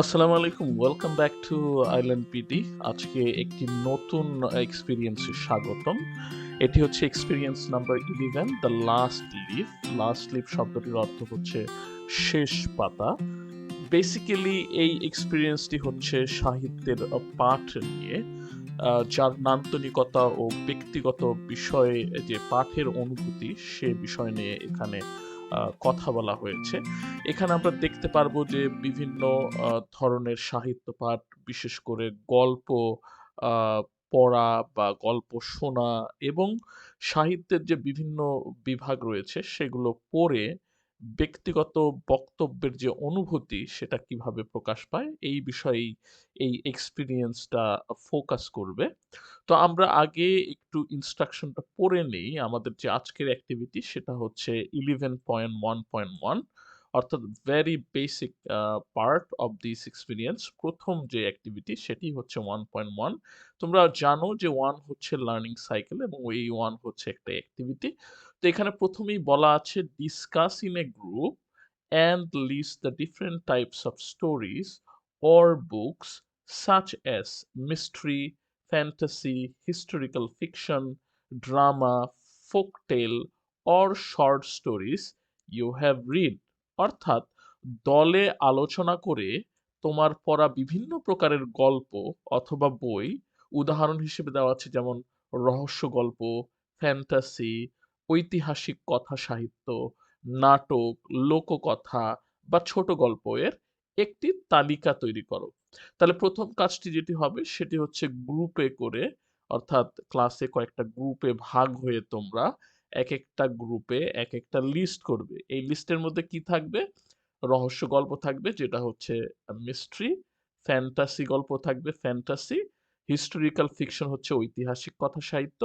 আসসালামু আলাইকুম welcome back to Island PT আজকে একটি নতুন এক্সপিরিয়েন্সে স্বাগতম। এটি হচ্ছে experience number eleven the last leaf last leaf শব্দটির অর্থ হচ্ছে শেষ পাতা। বেসিক্যালি এই এক্সপিরিয়েন্সটি হচ্ছে সাহিত্যের পাঠ নিয়ে যার নান্তনিকতা ও ব্যক্তিগত বিষয়ে যে পাঠের অনুভূতি, সে বিষয় নিয়ে এখানে কথা বলা হয়েছে। এখানে আমরা দেখতে পারব যে বিভিন্ন ধরনের সাহিত্য পাঠ বিশেষ করে গল্প পড়া বা গল্প শোনা এবং সাহিত্যের যে বিভিন্ন বিভাগ রয়েছে সেগুলো পড়ে ব্যক্তিগত বক্তব্যের যে অনুভূতি, সেটা কীভাবে প্রকাশ পায়, এই বিষয়েই এই এক্সপিরিয়েন্সটা ফোকাস করবে। তো আমরা আগে একটু ইনস্ট্রাকশনটা পড়ে নেই। আমাদের যে আজকের অ্যাক্টিভিটি সেটা হচ্ছে eleven point one point one অর্থাৎ very basic part of this experience প্রথম যে অ্যাক্টিভিটি সেটি হচ্ছে ওয়ান পয়েন্ট ওয়ান তোমরা জানো যে ওয়ান হচ্ছে লার্নিং সাইকেল এবং এই ওয়ান হচ্ছে একটা অ্যাক্টিভিটি তো এখানে প্রথমেই বলা আছে discuss in a group and list the different types of stories or books such as mystery, fantasy, historical fiction, drama, folktale, or short stories you have read. অর্থাৎ দলে আলোচনা করে তোমার পড়া বিভিন্ন প্রকারের গল্প অথবা বই উদাহরণ হিসেবে দেওয়া আছে, যেমন রহস্য গল্প, ফ্যান্টাসি, ঐতিহাসিক কথা সাহিত্য, নাটক, লোককথা বা ছোট গল্প এর একটি তালিকা তৈরি করো। তাহলে প্রথম কাজটি যেটি হবে সেটি হচ্ছে গ্রুপে করে, অর্থাৎ ক্লাসে কয়েকটা গ্রুপে ভাগ হয়ে তোমরা এক একটা গ্রুপে এক একটা লিস্ট করবে। এই লিস্টের মধ্যে কি থাকবে? রহস্য গল্প থাকবে, যেটা হচ্ছে মিস্ট্রি ফ্যান্টাসি গল্প থাকবে ফ্যান্টাসি হিস্টোরিক্যাল ফিকশন হচ্ছে ঐতিহাসিক কথা সাহিত্য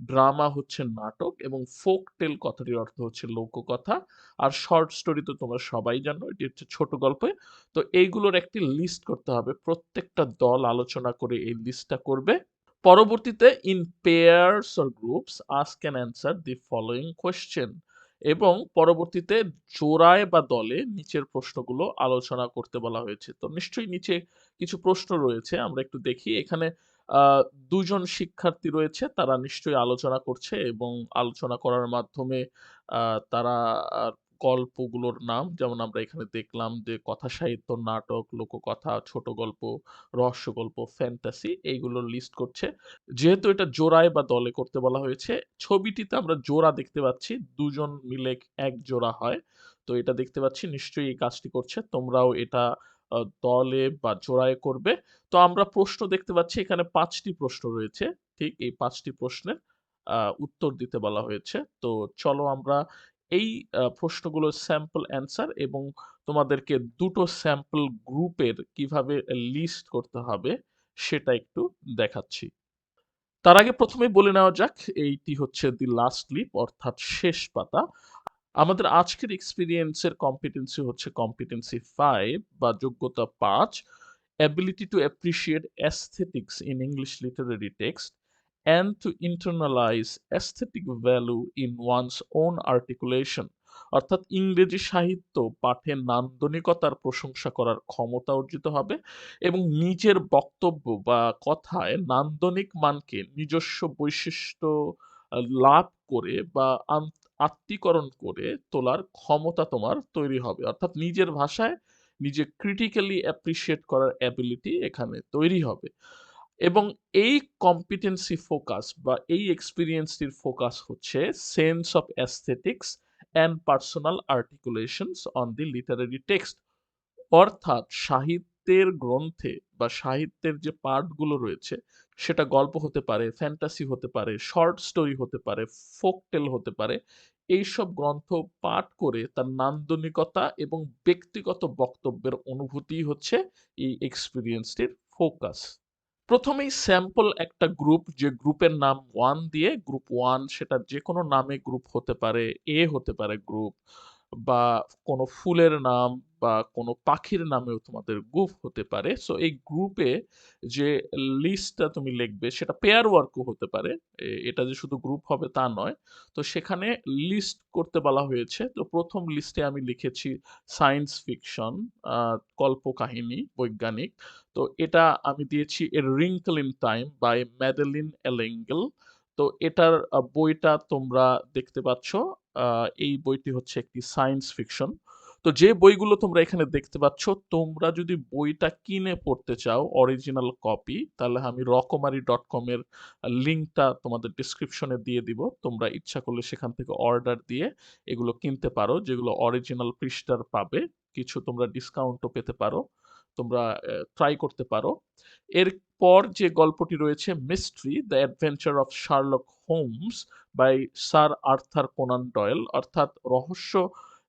ড্রামা হচ্ছে নাটক, এবং ফোক টেল কথাটির অর্থ হচ্ছে লোককথা আর শর্ট স্টোরি তো তোমরা সবাই জানো, এটি হচ্ছে ছোট গল্পে। তো এইগুলোর একটি লিস্ট করতে হবে। প্রত্যেকটা দল আলোচনা করে এই লিস্টটা করবে। পরবর্তীতে in pairs or groups ask and answer the following question এবং পরবর্তীতে জোড়ায় বা দলে নিচের প্রশ্নগুলো আলোচনা করতে বলা হয়েছে। তো নিশ্চয়ই নিচে কিছু প্রশ্ন রয়েছে, আমরা একটু দেখি। এখানে দুজন শিক্ষার্থী রয়েছে, তারা নিশ্চয়ই আলোচনা করছে এবং আলোচনা করার মাধ্যমে তারা গল্পগুলোর নাম। যেমন আমরা এখানে দেখলাম যে, কথা সাহিত্য, নাটক, লোককথা, ছোট গল্প, রহস্য গল্প ফ্যান্টাসি এইগুলোর লিস্ট করছে। যেহেতু এটা জোড়ায় বা দলে করতে বলা হয়েছে, ছবিটিতে আমরা জোড়া দেখতে পাচ্ছি, দুজন মিলে এক জোড়া হয়। তো এটা দেখতে পাচ্ছি, নিশ্চয়ই এই কাজটি করছে। তোমরাও এটা দলে বা জোড়ায় করবে। তো আমরা প্রশ্ন দেখতে পাচ্ছি, এখানে পাঁচটি প্রশ্ন রয়েছে। ঠিক এই পাঁচটি প্রশ্নের উত্তর দিতে বলা হয়েছে। তো চলো আমরা এই প্রশ্নগুলোর স্যাম্পল অ্যান্সার এবং তোমাদেরকে দুটো স্যাম্পল গ্রুপের কীভাবে লিস্ট করতে হবে সেটা একটু দেখাচ্ছি। তার আগে প্রথমে বলে নেওয়া যাক, এইটি হচ্ছে দি লাস্ট লিপ অর্থাৎ শেষ পাতা। আমাদের আজকের এক্সপিরিয়েন্সের কম্পিটেন্সি হচ্ছে কম্পিটেন্সি ফাইভ বা যোগ্যতা পাঁচ, ability to appreciate aesthetics in English literary text and to internalize aesthetic value in one's own articulation. অর্থাৎ ইংরেজি সাহিত্য পাঠে নান্দনিকতার প্রশংসা করার ক্ষমতা অর্জিত হবে এবং নিজের বক্তব্য বা কথায় নান্দনিক মানকে নিজস্ব বৈশিষ্ট্য লাভ করে বা আত্মীকরণ করে তোলার ক্ষমতা তোমার তৈরি হবে। অর্থাৎ নিজের ভাষায় নিজে ক্রিটিক্যালি অ্যাপ্রিসিয়েট করার অ্যাবিলিটি এখানে তৈরি হবে। এবং এই কম্পিটেন্সি ফোকাস বা এই এক্সপিরিয়েন্সটির ফোকাস হচ্ছে sense of aesthetics and personal articulations on the literary text অর্থাৎ সাহিত্যের গ্রন্থে বা সাহিত্যের যে পার্টগুলো রয়েছে, সেটা গল্প হতে পারে ফ্যান্টাসি হতে পারে শর্ট স্টোরি হতে পারে ফোকটেল হতে পারে, এইসব গ্রন্থ পাঠ করে তার নান্দনিকতা এবং ব্যক্তিগত বক্তব্যের অনুভূতি হচ্ছে এই এক্সপিরিয়েন্সটির ফোকাস প্রথমেই স্যাম্পল একটা গ্রুপ যে গ্রুপের নাম ওয়ান দিয়ে গ্রুপ ওয়ান সেটা যে কোনো নামে গ্রুপ হতে পারে এ হতে পারে গ্রুপ বা কোনো ফুলের নাম বা কোনো পাখির নামেও তোমাদের গ্রুপ হতে পারে। সো এই গ্রুপে যে লিস্টটা তুমি লিখবে, সেটা পেয়ার ওয়ার্কও হতে পারে। এটা যে শুধু গ্রুপ হবে তা নয়। তো সেখানে লিস্ট করতে বলা হয়েছে। তো প্রথম লিস্টে আমি লিখেছি সায়েন্স ফিকশন কল্পকাহিনী, বৈজ্ঞানিক। তো এটা আমি দিয়েছি a wrinkle in time by Madeleine L'Engle তো এটার বইটা তোমরা দেখতে পাচ্ছ। এই বইটি হচ্ছে একটি সায়েন্স ফিকশন তো যে বইগুলো তোমরা এখানে দেখতে পাচ্ছ, তোমরা যদি বইটা কিনে পড়তে চাও অরিজিনাল কপি তাহলে আমি রকমারি ডট কম এর লিঙ্কটা তোমাদের ডিসক্রিপশনে দিয়ে দিব। তোমরা ইচ্ছা করলে সেখান থেকে অর্ডার দিয়ে এগুলো কিনতে পারো, যেগুলো অরিজিনাল পৃষ্ঠার পাবে, কিছু তোমরা ডিসকাউন্টও পেতে পারো, তোমরা ট্রাই করতে পারো। এরপর যে গল্পটি রয়েছে mystery the adventure of Sherlock Holmes by sir Arthur Conan Doyle অর্থাৎ রহস্য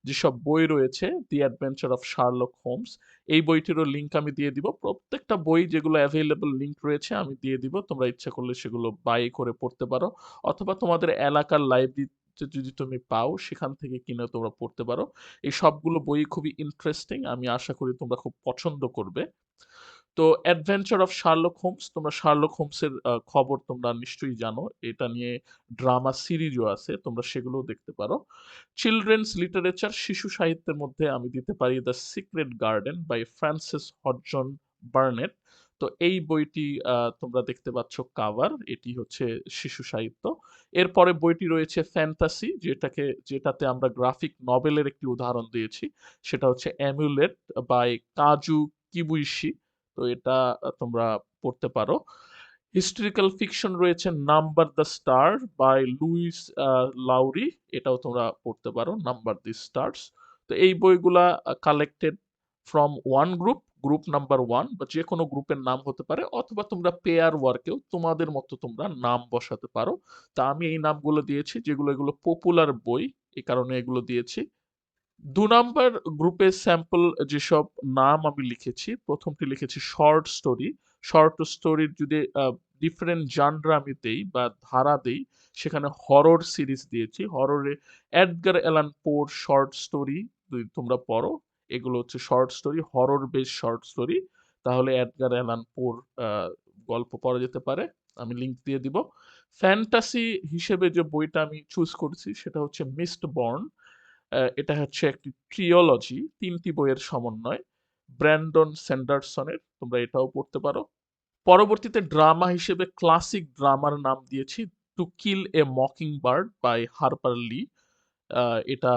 যেসব বই রয়েছে the adventure of Sherlock Holmes এই বইটিরও লিঙ্ক আমি দিয়ে দিব। প্রত্যেকটা বই যেগুলো অ্যাভেলেবল লিঙ্ক রয়েছে, আমি দিয়ে দিব। তোমরা ইচ্ছা করলে সেগুলো বাই করে পড়তে পারো। অথবা তোমাদের এলাকার লাইব্রেরিতে যদি তুমি পাও, সেখান থেকে কিনে তোমরা পড়তে পারো। এই সবগুলো বই খুবই ইন্টারেস্টিং আমি আশা করি তোমরা খুব পছন্দ করবে। তো অ্যাডভেঞ্চার অফ শার্লক হোমস তোমরা শার্লক হোমসের খবর তোমরা নিশ্চয়ই জানো। এটা নিয়ে ড্রামা সিরিজও আছে, তোমরা সেগুলোও দেখতে পারো। চিলড্রেন্স লিটারেচার শিশু সাহিত্যের মধ্যে আমি দিতে পারি the secret garden by Frances Hodgson Burnett তো এই বইটি তোমরা দেখতে পাচ্ছ কাভার এটি হচ্ছে শিশু সাহিত্য। এরপরে বইটি রয়েছে ফ্যান্টাসি যেটাকে, যেটাতে আমরা গ্রাফিক নভেলের একটি উদাহরণ দিয়েছি। সেটা হচ্ছে অ্যামুলেট বাই কাজু কিবুইশি তো এটা তোমরা পড়তে পারো। হিস্টোরিক্যাল ফিকশন রয়েছে number the star by Lois Lowry এটাও তোমরা পড়তে পারো নাম্বার দি স্টার্স তো এই বইগুলা collected from one group group number one বা যে কোনো গ্রুপের নাম হতে পারে, অথবা তোমরা পেয়ার ওয়ার্কেও তোমাদের মতো তোমরা নাম বসাতে পারো। তা আমি এই নামগুলো দিয়েছি যেগুলো এগুলো পপুলার বই, এই কারণে এগুলো দিয়েছি। দু নাম্বার গ্রুপে স্যাম্পল যেসব নাম আমি লিখেছি, প্রথমটি লিখেছি শর্ট স্টোরি শর্ট স্টোরির যদি ডিফারেন্ট জানরা আমি দেই বা ধারা দেই, সেখানে হরর সিরিজ দিয়েছি। হররে এডগার অ্যালান পোর শর্ট স্টোরি যদি তোমরা পড়ো, এগুলো হচ্ছে short story horror base short story তাহলে এডগার অ্যালান পোর গল্প পড়া যেতে পারে, আমি লিঙ্ক দিয়ে দিব। ফ্যান্টাসি হিসেবে যে বইটা আমি চুজ করছি, সেটা হচ্ছে মিস্ট বর্ন এটা হচ্ছে একটি ট্রিওলজি তিনটি বইয়ের সমন্বয়। ব্র্যান্ডন স্যান্ডারসনের, তোমরা এটাও পড়তে পারো। পরবর্তীতে ড্রামা হিসেবে ক্লাসিক ড্রামার নাম দিয়েছি to kill a mockingbird by Harper Lee এটা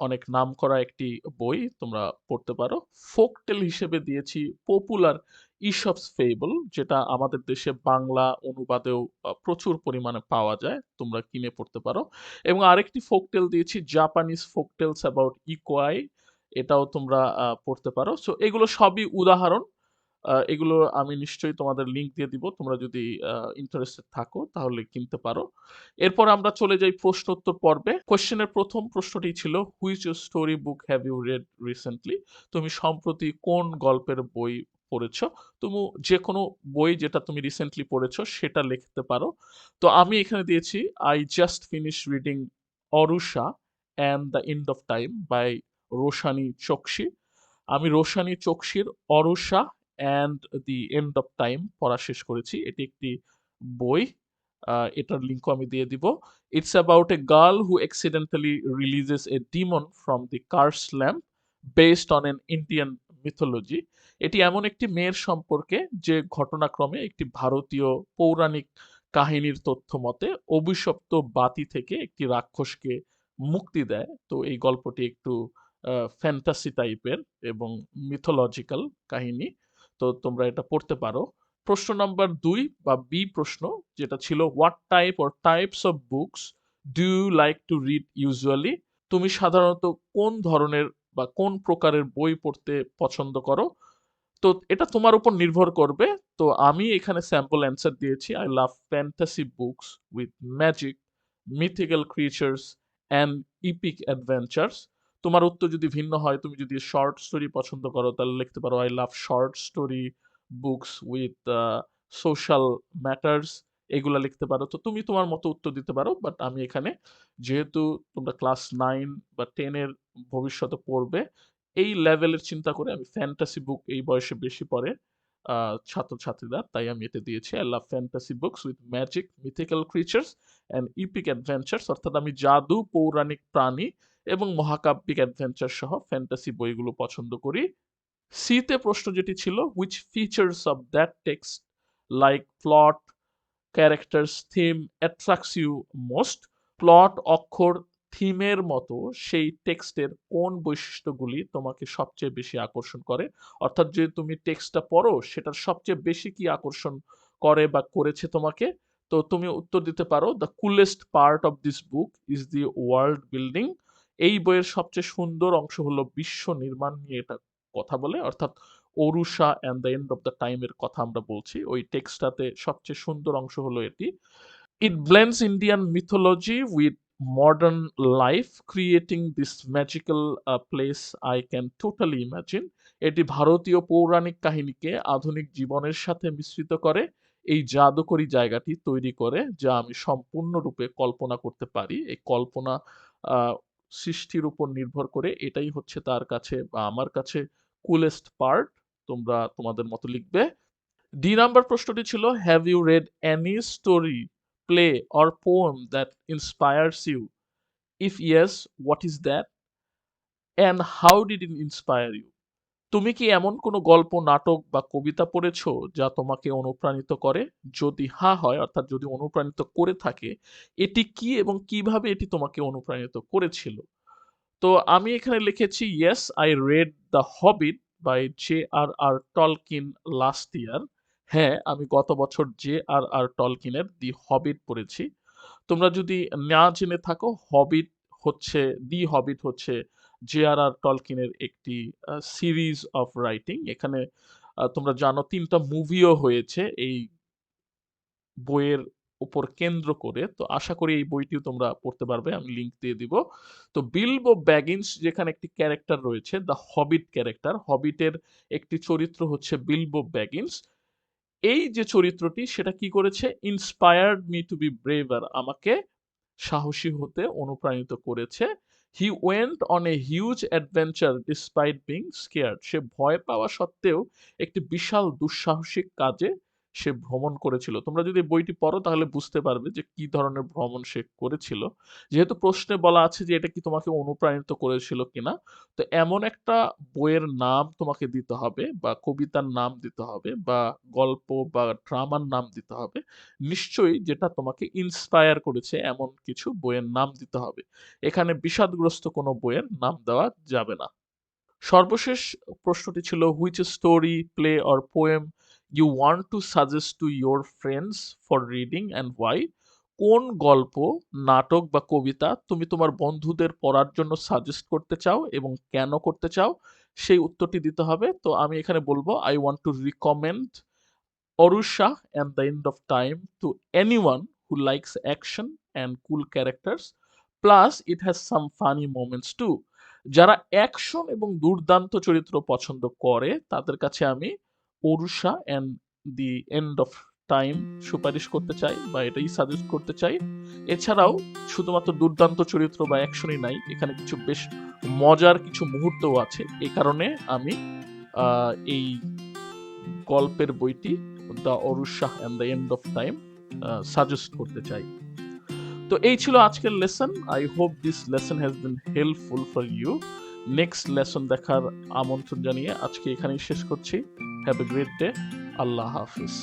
অনেক নামকরা একটি বই, তোমরা পড়তে পারো। ফোকটেল হিসেবে দিয়েছি পপুলার ইসবস ফেবল যেটা আমাদের দেশে বাংলা অনুবাদেও প্রচুর পরিমাণে পাওয়া যায়, তোমরা কিনে পড়তে পারো। এবং আরেকটি ফোকটেল দিয়েছি জাপানিজ ফোকটেলস অ্যাবাউট ইকোয়াই এটাও তোমরা পড়তে পারো। সো এগুলো সবই উদাহরণ। এগুলো আমি নিশ্চয়ই তোমাদের লিংক দিয়ে দিব, তোমরা যদি ইন্টারেস্টেড থাকো তাহলে কিনতে পারো। এরপর আমরা চলে যাই প্রশ্ন উত্তর পর্বে। কোশ্চেনের প্রথম প্রশ্নটি ছিল which story book have you read recently তুমি সম্প্রতি কোন গল্পের বই পড়েছো। তুমি যে কোনো বই যেটা তুমি রিসেন্টলি পড়েছো সেটা লিখতে পারো। তো আমি এখানে দিয়েছি I just finish reading Arusha and the end of time by Roshani Choksi আমি Roshani চোকসির Arusha and the end of time পড়া শেষ করেছি। এটি একটি বই। এটার লিঙ্কও আমি দিয়ে দিব। It's about a girl who accidentally releases a demon from the curse lamp based on an Indian mythology এটি এমন একটি মেয়ের সম্পর্কে যে ঘটনাক্রমে একটি ভারতীয় পৌরাণিক কাহিনীর তথ্য মতে অভিশপ্ত বাতি থেকে একটি রাক্ষসকে মুক্তি দেয়। তো এই গল্পটি একটু ফ্যান্টাসি টাইপের এবং মিথোলজিক্যাল কাহিনী। তো তোমরা এটা পড়তে পারো। প্রশ্ন নাম্বার দুই বা বি প্রশ্ন যেটা ছিল what type or types of books do you like to read usually তুমি সাধারণত কোন ধরনের বা কোন প্রকারের বই পড়তে পছন্দ করো। তো এটা তোমার উপর নির্ভর করবে। তো আমি এখানে স্যাম্পল অ্যান্সার দিয়েছি। I love fantasy books with magic mythical creatures and epic adventures তোমার উত্তর যদি ভিন্ন হয়, তুমি যদি শর্ট স্টোরি পছন্দ করো, তাহলে লিখতে পারো I love short story books with social matters এগুলা লিখতে পারো। তো তুমি তোমার মতো উত্তর দিতে পারো বাট আমি এখানে, যেহেতু তোমরা ক্লাস নাইন বা টেনের ভবিষ্যতে পড়বে। এই লেভেলের চিন্তা করে আমি ফ্যান্টাসি বুক এই বয়সে বেশি পড়ে ছাত্রছাত্রীরা। তাই আমি এতে দিয়েছি I love fantasy books with magic mythical creatures and epic adventures অর্থাৎ আমি জাদু, পৌরাণিক প্রাণী এবং মহাকাব্যিক অ্যাডভেঞ্চার সহ ফ্যান্টাসি বইগুলো পছন্দ করি। সিতে প্রশ্ন যেটি ছিল which features of that text like plot characters theme attracts you most plot অক্ষর থিমের মতো সেই টেক্সটের কোন বৈশিষ্ট্যগুলি তোমাকে সবচেয়ে বেশি আকর্ষণ করে? অর্থাৎ যে তুমি টেক্সটটা পড়ো, সেটার সবচেয়ে বেশি কি আকর্ষণ করে বা করেছে তোমাকে? তো তুমি উত্তর দিতে পারো the coolest part of this book is the world building এই বইয়ের সবচেয়ে সুন্দর অংশ হলো বিশ্ব নির্মাণ নিয়ে এটা কথা বলে। অর্থাৎ Arusha and the end of the টাইমের কথা আমরা বলছি। ওই টেক্সটটাতে সবচেয়ে সুন্দর অংশ হলো এটি। It blends Indian mythology with modern life creating this magical uh, place I can totally imagine. এটি ভারতীয় পৌরাণিক কাহিনীকে আধুনিক জীবনের সাথে মিশ্রিত করে এই জাদুকরী জায়গাটি তৈরি করে যা আমি সম্পূর্ণরূপে কল্পনা করতে পারি। এই কল্পনা সৃষ্টির উপর নির্ভর করে এটাই হচ্ছে তার কাছে বা আমার কাছে কুলেস্ট পার্ট তোমরা তোমাদের মতো লিখবে। ডি নাম্বার প্রশ্নটি ছিল have you read any story play or poem that inspires you? If yes, what is that? And how did it inspire you? তুমি কি এমন কোনো গল্প নাটক বা কবিতা পড়েছো যা তোমাকে অনুপ্রাণিত করে যদি হা হয় অর্থাৎ যদি অনুপ্রাণিত করে থাকে এটি কি এবং কীভাবে এটি তোমাকে অনুপ্রাণিত করেছিল তো আমি এখানে লিখেছি yes I read the hobbit by J R R Tolkien last year হ্যাঁ আমি গত বছর জে আর আর টলকিনের দি হবিট পড়েছি। তোমরা যদি না জেনে থাকো, হবিট হচ্ছে, দি হবিট হচ্ছে জে আর আর টলকিনের একটি সিরিজ অফ রাইটিং। এখানে তোমরা জানো তিনটা মুভিও হয়েছে এই বইয়ের উপর কেন্দ্র করে। তো আশা করি এই বইটিও তোমরা পড়তে পারবে, আমি লিংক দিয়ে দিব। তো বিলবো ব্যাগিন্স যেখানে একটি ক্যারেক্টার রয়েছে, দ্য হবিট ক্যারেক্টার, হবিটের একটি চরিত্র হচ্ছে বিলবো ব্যাগিন্স। এই যে চরিত্রটি, সেটা কি করেছে? Inspired me to be braver আমাকে সাহসী হতে অনুপ্রাণিত করেছে। He went on a huge adventure despite being scared সে ভয় পাওয়া সত্ত্বেও একটি বিশাল দুঃসাহসিক কাজে সে ভ্রমণ করেছিল। তোমরা যদি বইটি পড়ো তাহলে বুঝতে পারবে যে কি ধরনের ভ্রমণ সে করেছিল। যেহেতু প্রশ্নে বলা আছে যে এটা কি তোমাকে অনুপ্রাণিত করেছিল কিনা, তো এমন একটা বইয়ের নাম তোমাকে দিতে হবে বা কবিতার নাম দিতে হবে বা গল্প বা ড্রামার নাম দিতে হবে। নিশ্চয়ই যেটা তোমাকে ইন্সপায়ার করেছে এমন কিছু বইয়ের নাম দিতে হবে। এখানে বিষাদগ্রস্ত কোনো বইয়ের নাম দেওয়া যাবে না। সর্বশেষ প্রশ্নটি ছিল which story play or poem you want to suggest to your friends for reading and why কোন গল্প, নাটক বা কবিতা তুমি তোমার বন্ধুদের পড়ার জন্য সাজেস্ট করতে চাও এবং কেন করতে চাও? সেই উত্তরটি দিতে হবে। তো আমি এখানে বলব I want to recommend Arusha and the end of time to anyone who likes action and cool characters. Plus it has some funny moments two যারা অ্যাকশন এবং দুর্দান্ত চরিত্র পছন্দ করে, তাদের কাছে আমি Arusha and the end of time সুপারিশ করতে চাই বা এটাই সাজেস্ট করতে চাই। এছাড়াও শুধুমাত্র দুর্দান্ত চরিত্র বা অ্যাকশনই নাই, এখানে কিছু বেশ মজার কিছু মুহূর্তও আছে। এই কারণে আমি এই গল্পের বইটি the Arusha and the end of time suggest করতে চাই। তো এই ছিল আজকের lesson I hope this lesson has been helpful for you next lesson দেখার আমন্ত্রণ জানিয়ে আজকে এখানেই শেষ করছি। Have a great day Allah Hafiz